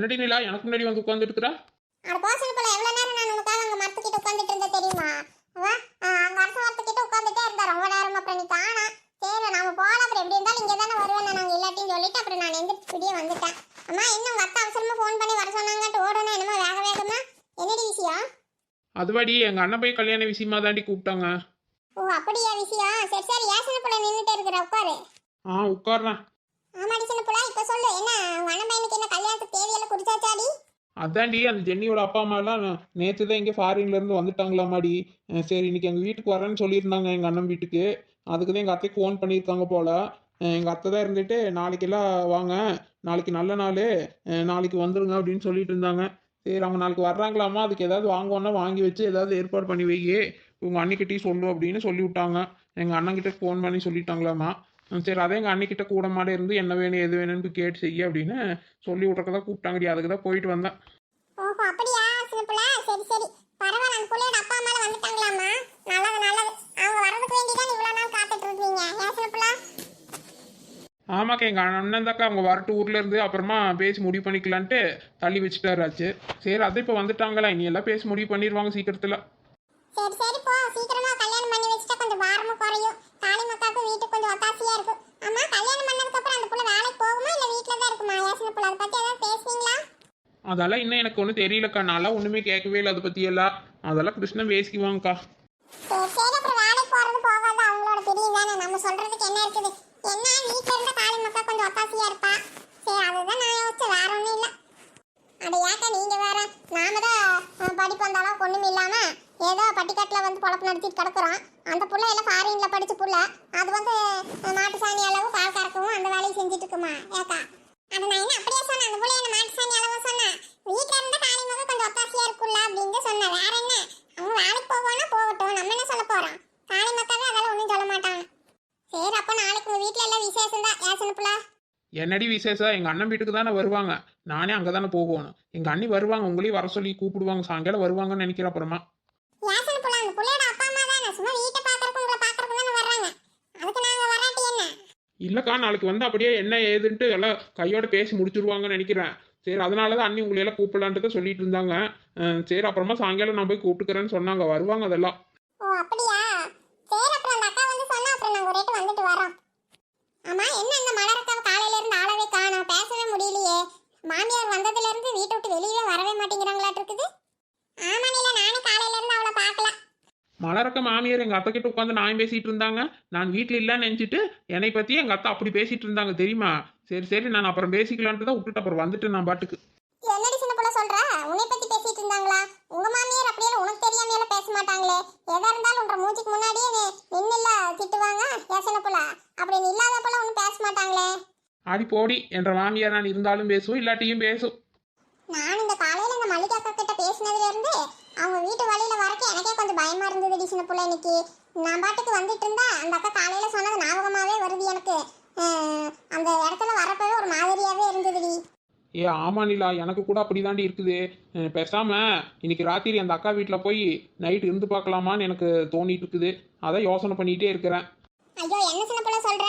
என்னடி நிலா எனக்கு முன்னாடி வந்து உட்காந்துருக்குறா அட போசல் போல எவ்வளவு நேரம் நான் உனக்காக அங்க மரத்துக்கிட்ட உட்காந்துட்டு இருந்தேன் தெரியுமா? ஆ, அங்க அரச மரத்துக்கிட்ட உட்காந்துட்டே இருந்தா ரொம்ப நேரம் அப்புறம் நீ காணா. சரி நாம போலாம். அப்புறம் எப்படி இருந்தாலும் இங்க தானே வருவேன் நாங்க இல்லாட்டின்னு சொல்லிட்டு அப்புறம் நான் எந்திரிச்சு இப்படியே வந்துட்டேன். அம்மா என்ன உங்க அத்தை அவசரமா ஃபோன் பண்ணி வர சொன்னாங்கன்ட்டு ஓடணும் என்னமோ வேக வேகமா? என்னடி விஷயம்? அதுவாடி எங்கள் அண்ணன் போய் கல்யாண விஷயமா தாண்டி கூப்பிட்டாங்க. ஓ அப்படியா விஷயம்? சரி சரி ஏசன புள்ள நின்றுட்டு இருக்கிற உட்காரு. ஆ உட்கார்றேன். சின்ன சொல்லு என்ன உங்க அண்ணன் பையனுக்கு என்ன கல்யாணத்துக்கு தேவையெல்லாம் குறிச்சாச்சாடி? அதான்டி அந்த ஜென்னியோட அப்பா அம்மாலாம் நேற்று தான் இங்கே ஃபாரின்ல இருந்து வந்துட்டாங்களாமாடி. சரி இன்னைக்கு எங்கள் வீட்டுக்கு வரேன்னு சொல்லியிருந்தாங்க எங்கள் அண்ணன் வீட்டுக்கு. அதுக்கு தான் எங்கள் அத்தைக்கு ஃபோன் பண்ணியிருக்காங்க போல். எங்கள் அத்தை தான் இருந்துட்டு நாளைக்கெல்லாம் வாங்க. நாளைக்கு நல்ல நாள். நாளைக்கு வந்துடுங்க அப்படின்னு சொல்லிட்டு இருந்தாங்க. சரி அவங்க நாளைக்கு வர்றாங்களாமா? அதுக்கு ஏதாவது வாங்குவோன்னா வாங்கி வச்சு ஏதாவது ஏற்பாடு பண்ணி வையே உங்கள் அண்ணிக்கிட்டையும் சொல்லு அப்படின்னு சொல்லி விட்டாங்க எங்கள் அண்ணன்கிட்ட ஃபோன் பண்ணி சொல்லிட்டாங்களாமா? சரி அதே எங்கள் அண்ணிக்கிட்ட கூட மாட இருந்து என்ன வேணும் எது வேணும்னு கேட்டு செய்ய அப்படின்னு சொல்லி விட்றக்க தான் கூப்பிட்டாங்கடி. அதுக்கு தான் போயிட்டு வந்தேன். ஓஹோ அப்படியா சின்ன புள்ள? சரி சரி. பரவாயில்ல அந்த புள்ளையோட அப்பா அம்மா வந்துட்டாங்களாமா நல்லது நல்லது. அவங்க வேண்டி தான் இவ்வளவு நாள் காத்துட்டு இருக்கீங்க ஏன் ஆமாக்கா எங்கள் அண்ணன் தாக்கா அவங்க வரட்டு ஊர்ல இருந்து அப்புறமா பேசி முடிவு பண்ணிக்கலான்ட்டு தள்ளி வச்சுட்டாராச்சு சரி அது இப்போ வந்துட்டாங்களா? இனி எல்லாம் பேசி முடிவு பண்ணிடுவாங்க சீக்கிரத்தில். சரி சரி போ சீக்கிரமா கல்யாணம் பண்ணி வச்சுட்டா கொஞ்சம் பாரமும் குறையும் தாலி மக்காவுக்கு வீட்டுக்கு கொஞ்சம் ஒத்தாசையா இருக்கும் அம்மா கல்யாணம் பண்ணதுக்கு அப்புறம் அந்த புள்ள வேலைக்கு போகுமா இல்ல வீட்ல தான் இருக்குமா ஏன் சின்ன புள்ள அதை பத்தி ஏதாவது பேசுவீங்களா அதெல்லாம் இன்னும் எனக்கு ஒன்றும் தெரியலக்கா. நான்லாம் ஒன்றுமே கேட்கவே இல்லை. அதை பற்றி எல்லாம் அதெல்லாம் கிருஷ்ணன் பேசிக்குவாங்கக்கா அப்புறம் நம்ம நீங்க வந்து நடத்திட்டு கிடக்குறோம். அந்த புள்ள எல்லாம் ஃபாரின்ல படிச்ச புள்ள. அது வந்து மாட்டு சாணி அளவு பால் கறக்கவும் அந்த வேலையை செஞ்சுட்டு இருக்குமா? ஏக்கா. அது நான் என்ன அப்படியே சொன்னேன் அந்த புள்ள என்ன மாட்டு சாணி அளவு சொன்னேன். வீட்ல இருந்த தாலி மக்கா கொஞ்சம் ஒத்தாசையா இருக்குல்ல அப்படின்னு சொன்னேன். வேற என்ன? அவங்க வேலைக்கு போவானா போகட்டும். நம்ம என்ன சொல்ல போறோம்? தாலி மக்காவே அதெல்லாம் ஒண்ணும் சொல்ல மாட்டாங்க சரி அப்ப நாளைக்கு உங்க வீட்ல எல்லாம் விசேஷம் தான். ஏசன புள்ள? என்னடி விசேஷம்? எங்கள் அண்ணன் வீட்டுக்கு தானே வருவாங்க. நானே அங்கே தானே போகணும். எங்கள் அண்ணி வருவாங்க உங்களையும் வர சொல்லி கூப்பிடுவாங்க. சாயங்காலம் வருவாங்கன்னு நினைக்கிறேன் அப்புறமா. யாசன புள்ள? அந்த புள்ளையோட அப்பா அம்மா தானே. சும்மா வீட்டை பாக்குறதுக்கு உங்களை பாக்குறதுக்கு தானே வர்றாங்க அதுக்கு நாங்க வராட்டி என்ன இல்லைக்கா நாளைக்கு வந்து அப்படியே என்ன ஏதுன்ட்டு எல்லாம் கையோட பேசி முடிச்சிருவாங்கன்னு நினைக்கிறேன். சரி அதனால தான் அண்ணி உங்களை எல்லாம் கூப்பிடலான்ட்டு சொல்லிட்டு இருந்தாங்க. சரி அப்புறமா சாயங்காலம் நான் போய் கூப்பிட்டுக்கிறேன்னு சொன்னாங்க. வருவாங்க அதெல்லாம். ஓ அப்படியா? சரி அப்புறம் அந்த அக்கா வந்து சொன்னா அப்புறம் நாங்க ஒரு வந்துட்டு வரோம் ஆமா என்ன இந்த மலரக்காவை காலையில இருந்து ஆளவே காணோம் பேசவே முடியலையே மாமியார் வந்ததுல இருந்து வீட்டை விட்டு வெளியவே வரவே மாட்டேங்கிறாங்களாட்டு இருக்குது ஆமா நீல நானும் காலையில இருந்து அவளை பார்க்கல மலரக்க மாமியார் எங்கள் அத்தை கிட்ட உட்காந்து நான் பேசிட்டு இருந்தாங்க. நான் வீட்டில் இல்லைன்னு நினச்சிட்டு என்னை பற்றி எங்கள் அத்தை அப்படி பேசிட்டு இருந்தாங்க தெரியுமா? சரி சரி நான் அப்புறம் பேசிக்கலான்ட்டு தான் விட்டுட்டு அப்புறம் வந்துட்டு நான் பாட்டுக்கு. என்னடி சின்ன புள்ள சொல்ற? உன்னை பத்தி பேசிட்டு இருந்தாங்களா? உங்க மாமியார் அப்படியே உனக்கு தெரியாம எல்லாம் பேச மாட்டாங்களே. எதா இருந்தாலும் உன்ற மூஞ்சிக்கு முன்னாடியே நின்னுல திட்டுவாங்க ஏன் சின்ன புள்ள அப்படி நீ இல்லாதப்பெல்லாம் ஒன்றும் பேச மாட்டாங்களே. ஆடி போடி என்ற மாமியார் நான் இருந்தாலும் பேசும் இல்லாட்டியும் பேசும் நான் இந்த காலையில இந்த மல்லிகா அக்கா கிட்ட பேசினதுல இருந்து அவங்க வீட்டு வழியில வரக்கு எனக்கே கொஞ்சம் பயமா இருந்தது சின்ன புள்ள இன்னைக்கு. நான் பாட்டுக்கு வந்துட்டு இருந்தா அந்த அக்கா காலையில சொன்னது ஞாபகமாவே வருது எனக்கு. அந்த இடத்துல வரப்பவே ஒரு மாதிரியாவே இருந்ததுடி. ஏ ஆமா நிலா எனக்கு கூட அப்படிதாண்டி இருக்குது. பேசாம இன்னைக்கு ராத்திரி அந்த அக்கா வீட்டில் போய் நைட் இருந்து பார்க்கலாமான்னு எனக்கு தோணிட்டு இருக்குது. அதான் யோசனை பண்ணிட்டே இருக்கிறேன். ஐயோ என்ன சின்ன புள்ள சொல்ற?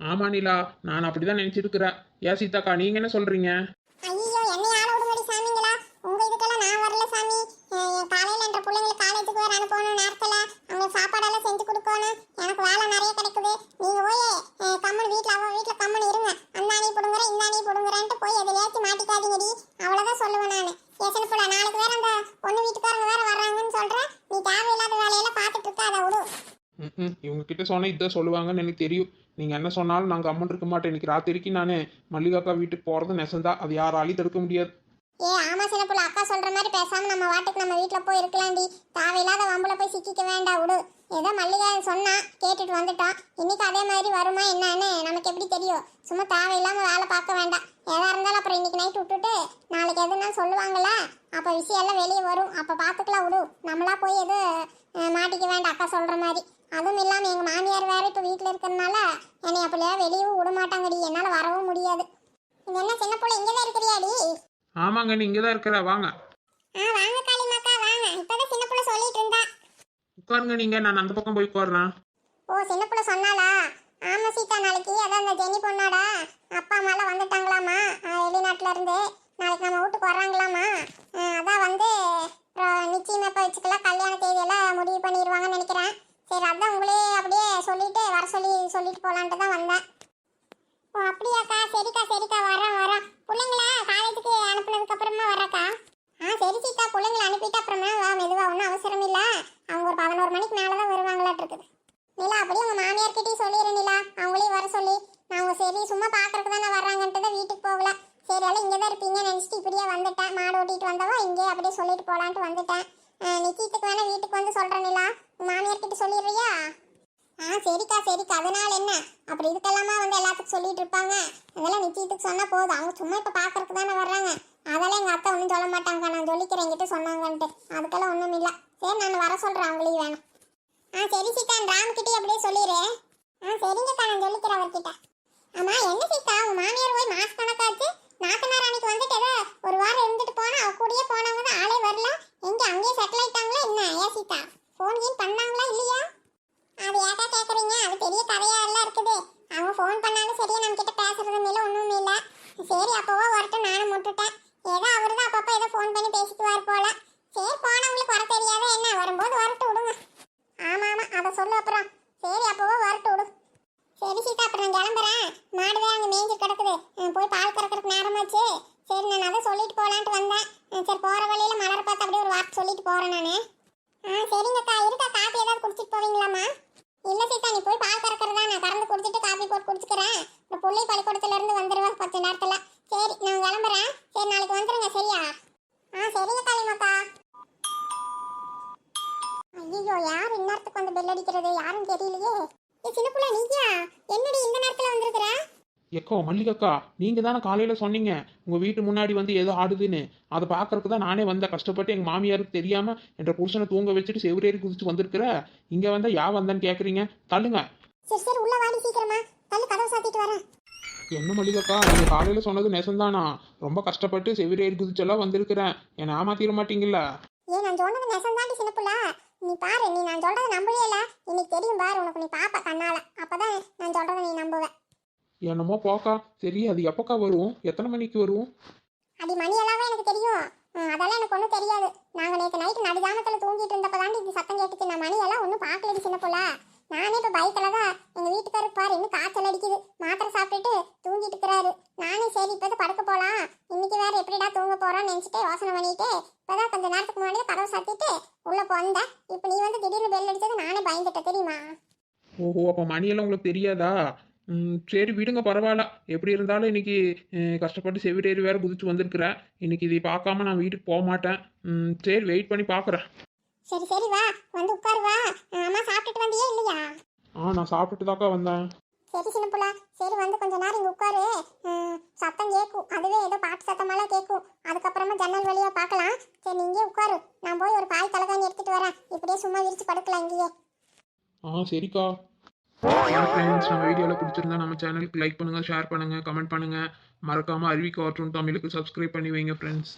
ஆமா நிலா நான் அப்படிதான் நினைச்சிட்டு இருக்கிறேன். ஏ சீதாக்கா நீங்க என்ன சொல்றீங்க ஐயோ என்னை ஆள விடுங்கடி சாமிங்களா உங்க இதுக்கெல்லாம் நான் வரல சாமி அஹ் என் காலையில என்ற பிள்ளைங்களுக்கு காலேஜுக்கு வேற அனுப்பணும் நேரத்துல அவங்க போனேன் எனக்கு வேலை நிறைய கிடைக்குது. நீங்க போய் அஹ், கம்முனு வீட்ல அவ வீட்ல இருங்க. அந்தானே அணி இந்தானே பிடுங்குறேன்ட்டு அணி புடுங்குறேன்ட்டு போய் எதுலையாச்சும் மாட்டிக்காதீங்கடி. அவ்வளவுதான் சொல்லுவேன் நான். எசன போல நாளைக்கு வேற அந்த பொண்ணு வீட்டுக்காரங்க வேற வர்றாங்கன்னு சொல்றேன். நீ தேவையில்லாத வேலையெல்லாம் பார்த்துட்டு இருக்காத விடு. ம் இவங்க கிட்ட சொன்னா இதான் சொல்லுவாங்கன்னு எனக்கு தெரியும். நீங்கள் என்ன சொன்னாலும் நான் கம்மன் இருக்க மாட்டேன். இன்னைக்கு ராத்திரிக்கு நான் மல்லிகாக்கா வீட்டுக்கு போகிறது நெசந்தா. அது யாராலையும் தடுக்க முடியாது. ஏ ஆமா சின்ன புள்ள அக்கா சொல்ற மாதிரி பேசாம நம்ம வாட்டுக்கு நம்ம வீட்டுல போய் இருக்கலாம்டி. தேவையில்லாத வம்புல போய் சிக்கிக்க வேண்டாம் விடு. ஏதோ மல்லிகா சொன்னா கேட்டுட்டு வந்துட்டோம் இன்னைக்கு அதே மாதிரி வருமா என்னன்னு நமக்கு எப்படி தெரியும்? சும்மா தேவையில்லாம வேலை பார்க்க வேண்டாம் எதா இருந்தாலும் அப்புறம் இன்னைக்கு நைட் விட்டுட்டு நாளைக்கு எதுனா சொல்லுவாங்களா அப்ப விஷயம் எல்லாம் வெளியே வரும். அப்ப பாத்துக்கலாம் விடு. நம்மளா போய் எது மாட்டிக்க வேண்டாம் அக்கா சொல்ற மாதிரி. அதுவும் இல்லாம எங்க மாமியார் வேற இப்ப வீட்டுல இருக்கிறதுனால என்னை அப்படியே வெளியே விட மாட்டாங்கடி. என்னால வரவும் முடியாது. இது என்ன சின்ன பிள்ளை இங்கதான் இருக்கிறியாடி? ஆமாங்க நீ இங்கே தான் இருக்கிற வாங்க. ஆ வாங்க காளிமாக்கா வாங்க. இப்பதான் சின்ன புள்ள சொல்லிட்டு இருந்தா. உட்காருங்க நீங்க நான் அந்த பக்கம் போய் உட்காருறேன். ஓ சின்ன பிள்ளை சொன்னாளா? ஆமா சீதா நாளைக்கு. அதான் அந்த ஜெனி பொண்ணோட அப்பா அம்மாலாம் வந்துட்டாங்களாமா? அஹ் வெளிநாட்டுல இருந்து. நாளைக்கு நம்ம வீட்டுக்கு வர்றாங்களாமா? அஹ் அதான் வந்து அப்புறம் நிச்சயம் எப்போ வச்சுக்கலாம் கல்யாண தேதியெல்லாம் முடிவு பண்ணிடுவாங்கன்னு நினைக்கிறேன். சரி அதான் உங்களே அப்படியே சொல்லிட்டு வர சொல்லி சொல்லிட்டு போலான்ட்டு தான் வந்தேன். ஓ அப்படியாக்கா? சரிக்கா சரிக்கா. வரேன் வரேன் பிள்ளைங்களா காலேஜுக்கு அனுப்புனதுக்கு அப்புறமா வரக்கா ஆ சரி சீக்கா பிள்ளைங்கள அனுப்பிட்டு அப்புறமா வா மெதுவா. ஒன்றும் அவசரம் இல்லை. அவங்க ஒரு பதினோரு மணிக்கு மேலே தான் வருவாங்களாட்டு இருக்குது நிலா அப்படியே உங்கள் மாமியார்கிட்டையும் சொல்லிடு நிலா. அவங்களையும் வர சொல்லி. நாங்கள் சரி சும்மா பார்க்கறதுக்கு தானே வர்றாங்கன்ட்டு தான் வீட்டுக்கு போகல. சரி எல்லாம் இங்கே தான் இருப்பீங்கன்னு நினச்சிட்டு இப்படியே வந்துட்டேன். மாடு ஓட்டிட்டு வந்தவா இங்கே அப்படியே சொல்லிட்டு போகலான்ட்டு வந்துட்டேன். நிச்சயத்துக்கு வேணா வீட்டுக்கு வந்து சொல்கிறேன் நிலா. மாமியார்கிட்ட சொல்லிடுறியா? ஆ சரிக்கா சரிக்கா. அதனால என்ன? அப்படி இதுக்கெல்லாமா சொல்லிட்டு இருப்பாங்க அதெல்லாம் நிச்சயத்துக்கு சொன்னா போதும். அவங்க சும்மா இப்ப பாக்குறதுக்கு தானே வர்றாங்க. அதெல்லாம் எங்க அத்தை ஒன்றும் சொல்ல மாட்டாங்க நான் சொல்லிக்கிறேன் என்கிட்ட சொன்னாங்கன்ட்டு. அதுக்கெல்லாம் ஒன்றும் இல்லை. சரி நான் வர சொல்றேன். அவங்களையும் வேணும். ஆ சரி சீதா ராம்கிட்டயும் அப்படியே சொல்லிடு ஆ சரிங்கக்கா நான் சொல்லிக்கிறேன் அவர்கிட்ட. ஆமா என்ன சீதா? உங்க மாமியார் போய் மாச கணக்காச்சு நாத்தனார் அன்னைக்கு வந்துட்டு ஏதோ ஒரு வாரம் இருந்துட்டு போனா அவ கூடயே போனவங்க தான் ஆளே வரல. எங்க அங்கேயே செட்டில் ஆயிட்டாங்களா? என்ன ஏன் சீதா? ஃபோன் கீன் பண்ணாங்களா இல்லையா? அது ஏதா கேக்குறீங்க? அது பெரிய கதையா எல்லாம் இருக்குது. அவங்க ஃபோன் பண்ணாலும் சரியா நம்ம கிட்ட பேசுறதும் இல்லை ஒன்றும் இல்லை. சரி அப்பவோ வரட்டும் நானும் முட்டுட்டேன். ஏதோ அவரு தான் அப்பப்போ ஏதோ ஃபோன் பண்ணி பேசிக்குவார் போல சரி போனவங்களுக்கு வர தெரியாத என்ன வரும்போது வரட்டும் விடுங்க ஆமா ஆமா அதை சொல்லு அப்புறம் சரி அப்பவோ வரட்டும் விடு சரி சீதா அப்புறம் நான் கிளம்புறேன் மாடுதான் அங்கே மேய்ஞ்சி கிடக்குது அஹ் போய் பால் கறக்கறதுக்கு நேரமாச்சு சரி நான் அதை சொல்லிட்டு போலான்ட்டு வந்தேன் அஹ் சரி போற வழியில மலர் பார்த்து அப்படியே ஒரு வார்த்தை சொல்லிட்டு போறேன் நானு ஆ சரிங்கக்கா இருக்கா காப்பி ஏதாவது குடிச்சிட்டு போவீங்களாம்மா இல்ல சீதா நீ போய் பால் கறக்கறதா நான் கறந்து குடிச்சிட்டு காப்பி போட்டு குடிச்சுக்கிறேன் இந்த பிள்ளை பள்ளிக்கூடத்துல இருந்து வந்துருவா பத்து நேரத்துல சரி நான் கிளம்புறேன் சரி நாளைக்கு வந்துருங்க சரியா? ஆ சரிங்க காளிமாக்கா ஐயோ யார் இந்நேரத்துக்கு வந்து பெல் அடிக்கிறது? யாரும் தெரியலையே. ஏ சின்ன புள்ள நீயா? என்னடி இந்த நேரத்துல வந்திருக்கிற? எக்கோ மல்லிகக்கா நீங்கள் தானே காலையில் சொன்னீங்க. உங்கள் வீட்டு முன்னாடி வந்து ஏதோ ஆடுதுன்னு. அதை பார்க்கறதுக்கு தான் நானே வந்தேன். கஷ்டப்பட்டு எங்கள் மாமியாருக்கு தெரியாமல் என்ற புருஷனை தூங்க வச்சுட்டு செவிரேறி குதிச்சு வந்திருக்கிற. இங்கே வந்தால் யா வந்தேன்னு கேட்குறீங்க தள்ளுங்க. சரி சரி உள்ள வாடி சீக்கிரமா. தள்ளு கதவு சாத்திட்டு வரேன். என்ன மல்லிகக்கா? நீங்கள் காலையில் சொன்னது நெசந்தானா? ரொம்ப கஷ்டப்பட்டு செவிரேறி குதிச்செல்லாம் வந்திருக்கிறேன். என்னை ஏமாத்திர மாட்டீங்களா ஏன் நான் சொன்னது நெசந்தாண்டி சின்ன புள்ள நீ பாரு நீ நான் சொல்றத நம்பவே இல்ல இன்னைக்கு தெரியும் பாரு உனக்கு நீ பாப்ப கண்ணால. அப்பதான் நான் சொல்றத நீ நம்புவ என்னமோ போக்கா. சரி அது எப்போக்கா வரும்? எத்தனை மணிக்கு வரும்? அடி மணி எல்லாமே எனக்கு தெரியும். அதெல்லாம் எனக்கு ஒன்றும் தெரியாது. நாங்க நேற்று நைட்டு நடுஜாமத்துல தூங்கிட்டு இருந்தப்ப இது சத்தம் கேட்டுச்சு. நான் மணி எல்லாம் ஒன்றும் பார்க்கலடி சின்ன புள்ள நானே இப்போ பைக்கில் தான் எங்கள் வீட்டுக்காரருக்கு பாரு இன்னும் காய்ச்சல் அடிக்குது. மாத்திரை சாப்பிட்டுட்டு தூங்கிட்டு இருக்கிறாரு நானே சரி இப்போ படுக்க போகலாம் இன்னைக்கு வேற எப்படிடா தூங்க போறோம்னு நினச்சிட்டு யோசனை பண்ணிட்டு இப்போதான் கொஞ்ச நேரத்துக்கு முன்னாடி கதவை சாத்திட்டு உள்ள வந்தேன் இப்போ நீ வந்து திடீர்னு பெல் அடிச்சது நானே பயந்துட்டேன் தெரியுமா? ஓஹோ அப்போ மணியெல்லாம் உங்களுக்கு தெரியாதா? சரி விடுங்க பரவாயில்ல. எப்படி இருந்தாலும் இன்னைக்கு கஷ்டப்பட்டு செவிடேறி வேற குதிச்சு வந்திருக்கிறேன். இன்னைக்கு இதை பார்க்காம நான் வீட்டுக்கு போக மாட்டேன். சரி வெயிட் பண்ணி பார்க்குறேன். சரி சரி வா. வந்து உட்காரு வா. அம்மா சாப்பிட்டுட்டு வந்தியா இல்லையா? ஆ நான் சாப்பிட்டுட்டு தாக்கா வந்தேன். சரி சின்ன புள்ள. சரி வந்து கொஞ்ச நேரம் இங்கே உட்காரு. சத்தம் கேட்கும் அதுவே ஏதோ பாட்டு சத்தமெல்லாம் கேட்கும் அதுக்கப்புறமா ஜன்னல் வழியாக பார்க்கலாம். சரி நீ உட்காரு. நான் போய் ஒரு பாய் தலைகாணி எடுத்துகிட்டு வரேன். இப்படியே சும்மா விரிச்சு படுக்கலாம் இங்கேயே. ஆ சரிக்கா. ஃப்ரெண்ட்ஸ் நம்ம வீடியோவில் பிடிச்சிருந்தா நம்ம சேனலுக்கு லைக் பண்ணுங்கள் ஷேர் பண்ணுங்கள் கமெண்ட் பண்ணுங்கள் மறக்காமல் அறிவிக்க தமிழுக்கு சப்ஸ்கிரைப் பண்ணி வைங்க ஃப்ரெண்ட்ஸ்